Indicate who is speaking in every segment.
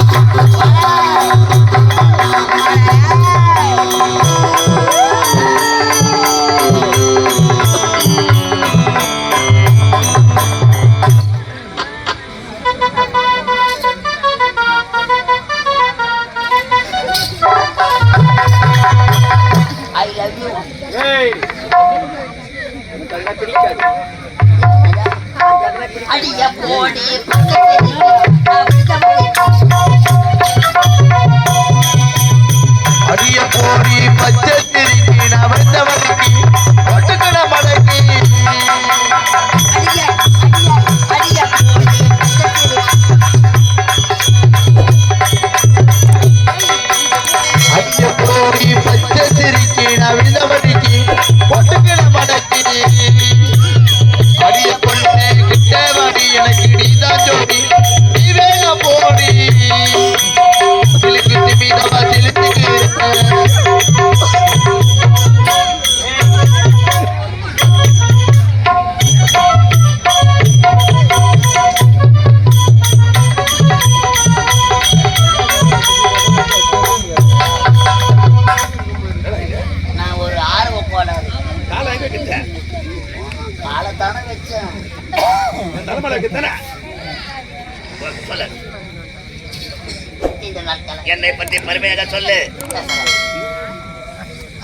Speaker 1: Gracias.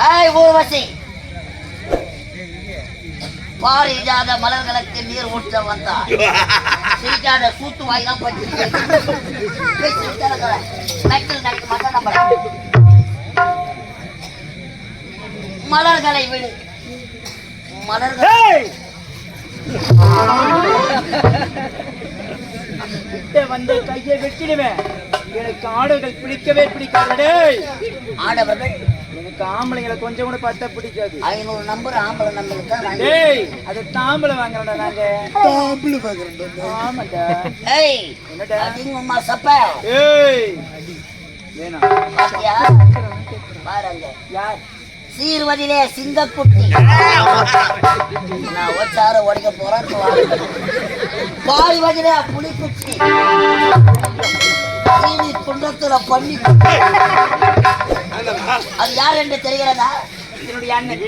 Speaker 2: Hi Urvashi பாரிஜாத மலர்களுக்கு நீர் ஊற்ற வந்தார். சிரிக்காத சூத்து வாய்தான் பற்றி நடிக்க மாட்டேன் நம்ம மலர்களை விடு. மலர்கள்.
Speaker 3: வந்து கையை வெட்டிடுவேன் எனக்கு ஆடுகள் பிடிக்கவே பிடிக்காது டேய்
Speaker 2: ஆடவர்கள்.
Speaker 3: எனக்கு ஆம்பளைங்களை கொஞ்சம் கூட பார்த்தா பிடிக்காது.
Speaker 2: ஐநூறு நம்பர் ஆம்பளை நம்பருக்கு தான் வாங்கி
Speaker 3: டேய் அது தாம்பளை வாங்குறோம்டா நாங்க. தாம்பளை வாங்குறோம் ஆமாடா
Speaker 2: ஏய்
Speaker 3: என்னடா?
Speaker 2: அதிகமா சப்ப
Speaker 3: ஏய்.
Speaker 2: பாத்தியா? பாருங்க.
Speaker 3: யார்?
Speaker 2: சீர்வதிலே சிங்கக்குட்டி. நான் ஒச்சார உடைக்க போறேன் பாரிவதிலே புலிக்குட்டி சீனி குன்றத்துல பண்ணி அது யார் என்று தெரிகிறதா?
Speaker 3: என்னுடைய அண்ணன்.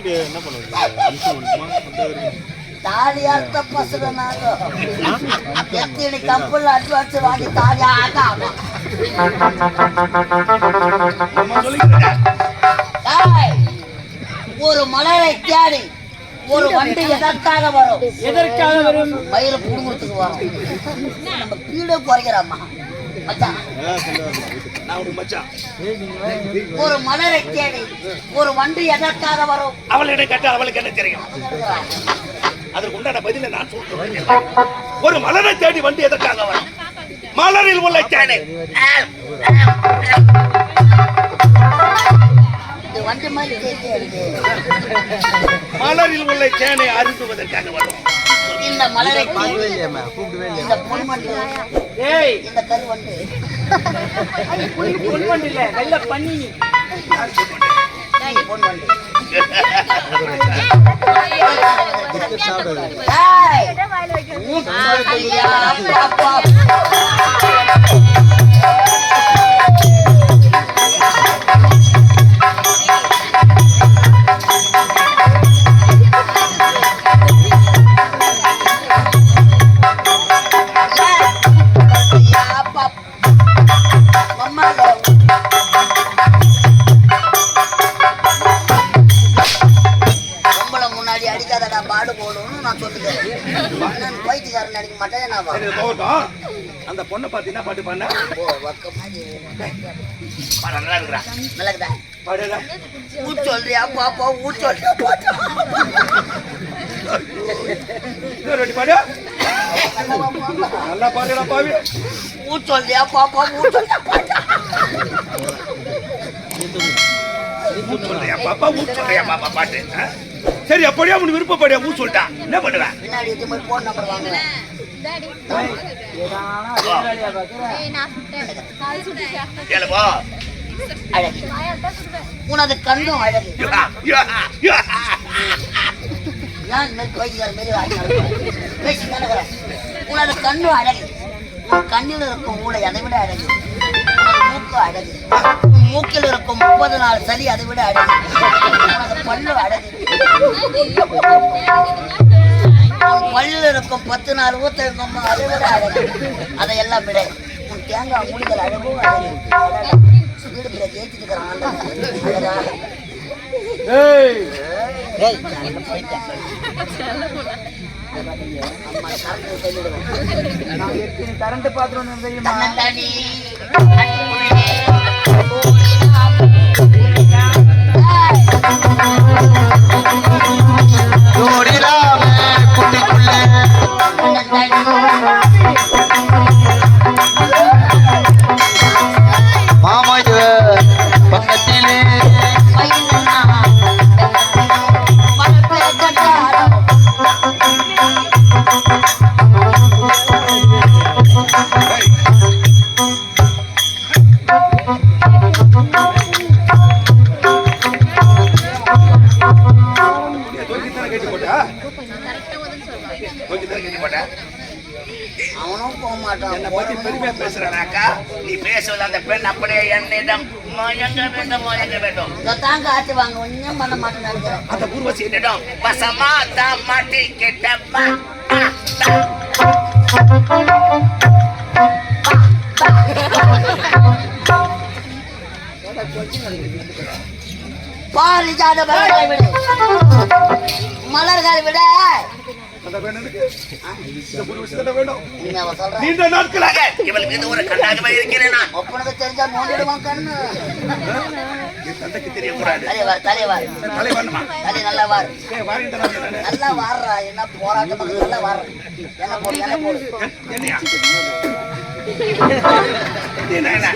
Speaker 2: தாலி அர்த்த பசங்க நாங்க எத்தனை கப்பல் அட்வான்ஸ் வாங்கி ஒரு மலரை தேடி ஒரு வண்டி எதற்காக வரும்?
Speaker 3: எதற்காக வரும்?
Speaker 2: மயில புடுங்குறதுக்கு வரும். நம்ம கீழே குறைக்கிறோம்மா ஒரு மலரை தேடி. ஒரு வண்டி எதற்காக வரும்?
Speaker 1: அவளிடம் கேட்ட அவளுக்கு என்ன தெரியும்? அதற்கு உண்டான பதிலை நான் சொல்றேன். ஒரு மலரை தேடி வண்டி எதற்காக வரும்? மலரில் உள்ள தேனை. மலரில் உள்ள தேனை அருந்துவதற்காக வரும்.
Speaker 2: இந்த மலரை தேடி இந்த பொன்மண்டு
Speaker 3: ஏய்!
Speaker 2: இந்த கருவண்டு.
Speaker 3: பொன்வண்டு இல்ல. வெள்ள பண்ணி.
Speaker 1: பொண்ணை பார்த்து என்ன பாட்டு
Speaker 2: வக்கமா.
Speaker 1: நல்லா இருக்கிறா
Speaker 2: நல்லதா
Speaker 1: பாடுடா.
Speaker 2: ஊ சொல்றியா பாப்பா? ஊ சொல்றியா
Speaker 1: வாட்டி பாடு. நல்லா பாடுடா பாவி.
Speaker 2: ஊ சொல்றியா பாப்பா? ஊ சொல்றியா பாப்பா?
Speaker 1: ஊ சொல்றியா பாப்பா? ஊ சொல்றியா பாப்பா? பாட்டு? சரி அப்படியே விருப்பப்படியா ஊ சொல்லிட்டா. என்ன பண்ணுவேன்
Speaker 2: உனது கண்ணும் அழகு நான் உனது கண்ணும் அழகு கண்ணில் இருக்கும் ஊழை அதை விட அழகு ரொம்ப அழகு மூக்கில் இருக்கும் முப்பது நாள் சளி அதை விட அழகு உனது பல்லு அழகு பல்லில் இருக்கும் பத்து நாள் ஊத்த இருக்கும் அதை விட அழகு. அதையெல்லாம் விட உன் தேங்காய் மூலிகள் அழகும் அழகு. வீடு பிள்ளை ஏற்றிட்டு இருக்கிறான்
Speaker 3: கரண்ட் பாத்திரம் தெரியுமா
Speaker 2: தன்னந்தானே, அன்புள்ளே, ஓடினாம்.
Speaker 4: குட்டிக்குள்ளே
Speaker 1: என்னிடம் மயங்க
Speaker 2: வாங்க ஒன்றும் பண்ண நினைக்கிறேன்
Speaker 1: அந்த ஊர்வசி என்னிடம் தான் மாட்டி
Speaker 2: பாரிஜாத விட.
Speaker 1: நீண்ட நாட்களாக இவள் மீது ஒரு கண்ணாகவே இருக்கிறேன் நான்.
Speaker 2: ஒப்பனுக்கு தெரிஞ்சா நோண்டிடுவான் கண்ணு.
Speaker 1: தந்தைக்கு தெரியக்கூடாது.
Speaker 2: தலைவார் தலைவார்
Speaker 1: தலைவன்மா
Speaker 2: தலை நல்லா வார்.
Speaker 1: ஏ வாரிட்டு நானு
Speaker 2: நல்லா வாடுறா என்ன போராட்டம் பண்ணு, நல்லா வாடுற என்ன போடு. என்ன போடு
Speaker 1: என்னையா? நீ என்ன? என்ன?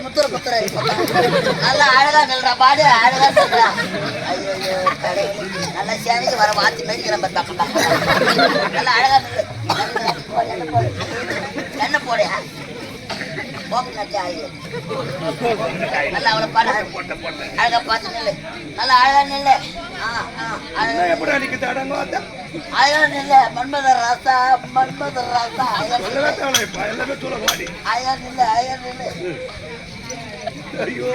Speaker 2: முத்துற குத்துற நல்லா அழகா நில்றா பாடு. அழகா நில்றா ஐயோ. நல்லா சேனைக்கு வர மாத்தி மேடிக்கிறேன் நல்லா அழகா என்ன போடு என்ன போடு ஓப்பன் நட்டு ஆயு நல்லா அவளை பாடு அழகா பார்த்து நில்லு நல்லா அழகா நில்லு அழகா நில்லு மன்மதர் ராசா மன்மதர் ராசா அழகா நில்லு அழகா நில்லு
Speaker 1: ஐயோ,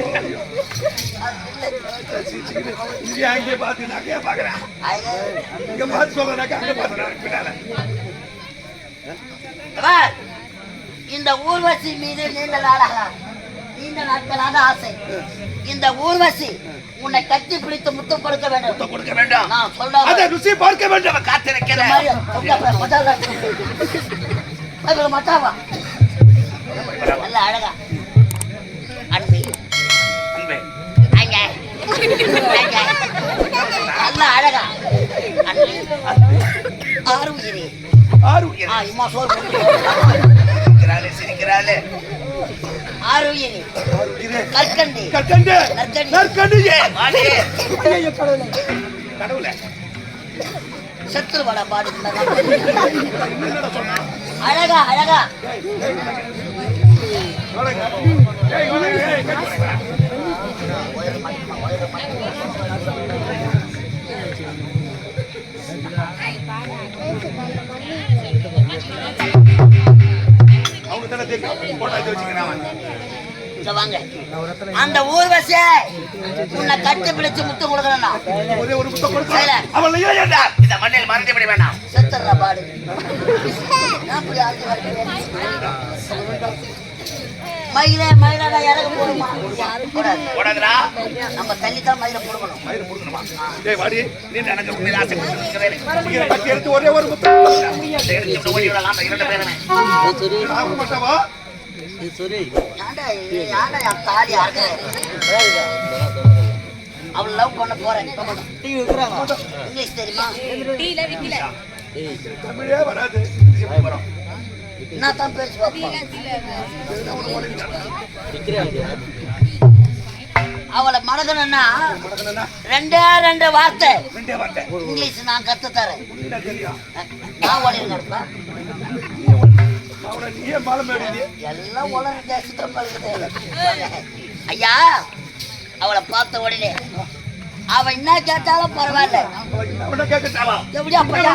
Speaker 1: பார்த்து நான் இங்க பார்த்து அங்கே பார்த்து நான் பின்னால.
Speaker 2: இந்த ஊர்வசி மீது நீண்ட நாளாக நீண்ட நாட்களாக ஆசை. இந்த ஊர்வசி உன்னை கட்டி பிடித்து முத்தம் கொடுக்க வேண்டும்.
Speaker 1: முத்தம் கொடுக்க வேண்டாம்.
Speaker 2: நான் சொல்றேன்
Speaker 1: அதை ருசி பார்க்க வேண்டும். காத்திருக்கிறேன்.
Speaker 2: மட்டாவா நல்ல அழகா. அன்பி.
Speaker 1: அன்பே.
Speaker 2: அங்க. அங்க. நல்ல அழகா. அன்பி. ஆறு உயிரி.
Speaker 1: ஆறு உயிர்.
Speaker 2: ஆ இம்மா சோறு போட்டு.
Speaker 1: சிரிக்கிறாளே சிரிக்கிறாளே
Speaker 2: ஆறு உயிரி
Speaker 1: ஆறு உயிர்
Speaker 2: கற்கண்டி
Speaker 1: கற்கண்டு வாடி கடவுளே
Speaker 2: செத்துரு வாடா பாடு அழகா அழகா
Speaker 1: ஏய், உனக்கு, ஏய், கட்டு.
Speaker 2: வாங்க அந்த ஊர்வசி உன்னை கட்டி பிடிச்சு முத்து கொடுக்கணும்னா.
Speaker 1: ஒரே ஒரு முத்தம்
Speaker 2: சரி.
Speaker 1: அவள் இல்லை என்றார் இந்த மண்ணில் மறந்து விட வேண்டாம்
Speaker 2: செத்துடுறா பாடு மயிலே மயிலடா இறங்க போடுமா.
Speaker 1: போடாதடா.
Speaker 2: நம்ம மயில
Speaker 1: வாடி. நீ எனக்கு ஆசை கொடுத்துருக்கிறேன் இங்கே கட்டி எடுத்து ஒரே இதை எடுத்து ஓடி விடலாம் இரண்டு பேருமே ஆக மாட்டாவா
Speaker 2: ஏன்டா இது? ஏன்டா என் தாலி அறுக்கிறேன்? அவளை லவ் பண்ண போறேன். இங்கிலீஷ் தெரியுமா?
Speaker 1: தமிழே வராது.
Speaker 2: நான் தான் பேசி அவளை மறக்கணும்னா ரெண்டே ரெண்டு வார்த்தை
Speaker 1: ரெண்டே வார்த்தை
Speaker 2: இங்கிலீஷ் நான் கத்து தரேன் நான் ஓடி நடப்பேன்
Speaker 1: அவனை
Speaker 2: எல்லாம் உலக தேசத்துல இருக்குது ஐயா அவளை பார்த்த உடனே அவ என்ன கேட்டாலும் பரவாயில்ல
Speaker 1: அவனை
Speaker 2: எப்படியா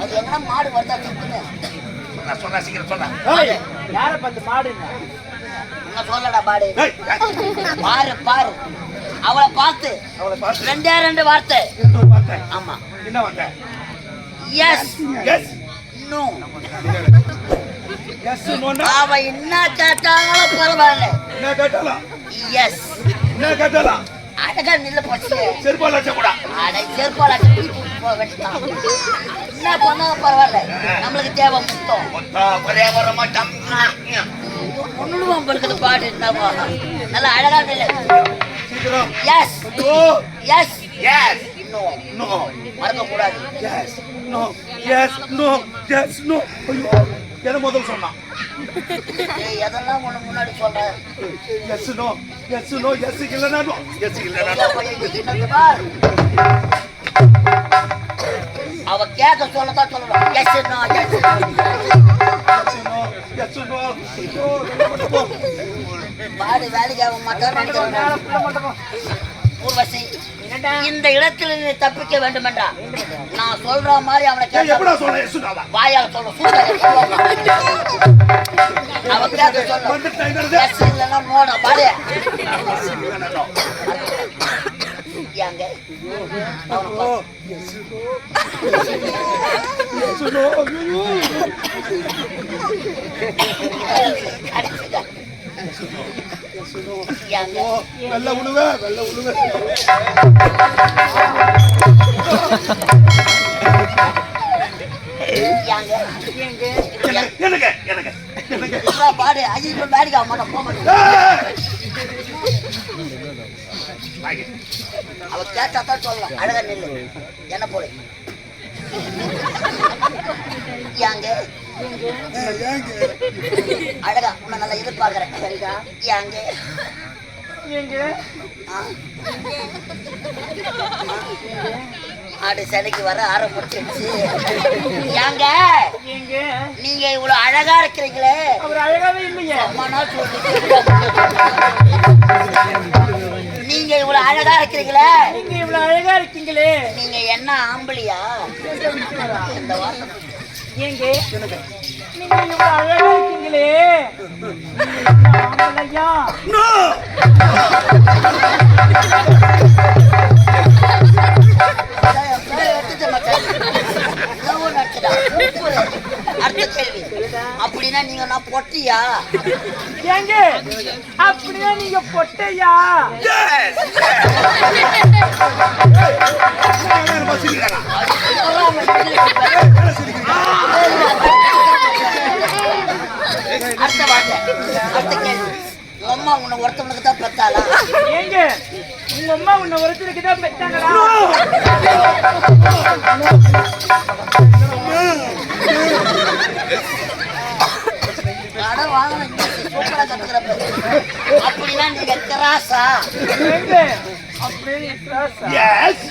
Speaker 2: அது என்ன மாடு வருதா திக்குன்னு
Speaker 1: நான் சொன்னா சீக்கிரம் சொன்னா
Speaker 3: ஏய், யாரை பார்த்து மாடுங்க
Speaker 2: சொல்லடா பாரு பாரு அவளை பார்த்து
Speaker 1: அவளை பார்த்து
Speaker 2: ரெண்டே ரெண்டு வார்த்தை
Speaker 1: வார்த்தை?
Speaker 2: ஆமா
Speaker 1: என்ன வார்த்தை?
Speaker 2: எஸ் நோ அவ என்ன கேட்டாலும் பரவாயில்ல
Speaker 1: என்ன கேட்டாலும்
Speaker 2: எஸ்
Speaker 1: என்ன கேட்டாலும்
Speaker 2: அழகா நில்ல போச்சு.
Speaker 1: செருப்பால் அடிச்ச கூட.
Speaker 2: அடை செருப்பால என்ன பண்ணாலும் பரவாயில்ல. நம்மளுக்கு தேவை முத்தம்.
Speaker 1: வர மாட்டான்
Speaker 2: ஒண்ணுடுவோம் படுக்குது பாடு என்னவோ நல்லா அழகா நில்லு. எஸ் எஸ்
Speaker 1: எஸ்
Speaker 2: இன்னும்
Speaker 1: நோ
Speaker 2: மறக்க கூடாது
Speaker 1: yes no yes no yes no ஐயோ. எதை முதல்ல சொன்னான்
Speaker 2: எதெல்லாம் ஒண்ணு முன்னாடி சொல்றேன்
Speaker 1: yes no yes no yes இல்லைனா எஸ்.
Speaker 2: அவ கேட்க சொல்லதான் சொல்லணும். Yes no yes
Speaker 1: no yes no
Speaker 2: பாடு வேலைக்கு ஆக ஊர்வசி இந்த இடத்துல தப்பிக்க வேண்டும் என்றா நான் சொல்ற மாதிரி அவனை
Speaker 1: எப்படா
Speaker 2: கேட்க
Speaker 1: சொன்ன எஸ் நோவா
Speaker 2: வாயால சொல்ல சூழ்நிலை அவ கேட்க சொல்ல இல்லைன்னா நோட பாடு ஏங்க
Speaker 1: oh yes no yes no ஐயோ
Speaker 2: கடைசிடா. ஏங்க
Speaker 1: ஓ வெள்ள உழுவே வெள்ள உழுவே எனக்கு எனக்கு எனக்கு எனக்கு
Speaker 2: இவ்வளோ பாடு அஜித் வேலைக்கு ஆக மாட்டேன் போக மாட்டேன். அவ கேட்டா தான் சொல்லலாம் அழகா நில்லு என்ன போடு ஏங்க அழகா உன்னை நல்லா எதிர்பார்க்கிறேன் ஏங்க
Speaker 3: எங்க
Speaker 2: ஆ? ஆடு சிலைக்கு வர ஆரம்பிச்சிருச்சு. ஏங்க?
Speaker 3: எங்க
Speaker 2: நீங்க இவ்வளவு அழகா இருக்கிறீங்களே.
Speaker 3: அவர் அழகாவே இல்லையே
Speaker 2: அம்மா நாள் சொல்லிட்டு நீங்க இவ்வளவு அழகா இருக்கிறீங்களே.
Speaker 3: நீங்க இவ்வளவு அழகா இருக்கீங்களே.
Speaker 2: நீங்க என்ன ஆம்பளியா? இந்த வார்த்தை.
Speaker 3: ஏங்க? நீங்க இவ்வளவு அழகா இருக்கீங்களே. ஆம்பளையா?
Speaker 1: நோ
Speaker 2: அடுத்த கேள்வி. அப்படின்னா நீங்க நான் பொட்டியா?
Speaker 3: ஏங்க அப்படியே நீங்க பொட்டையா?
Speaker 2: அடுத்த வார்த்தை. அடுத்த கேள்வி. அம்மா உன்னை ஒருத்தவனுக்கு தான் பெத்தாளா?
Speaker 3: ஏங்க உங்க அம்மா உன்னை ஒருத்தருக்கு தான் பெற்றாங்களா
Speaker 2: அப்படின்னா நீங்க
Speaker 3: நீ கிராஸா?
Speaker 1: எஸ்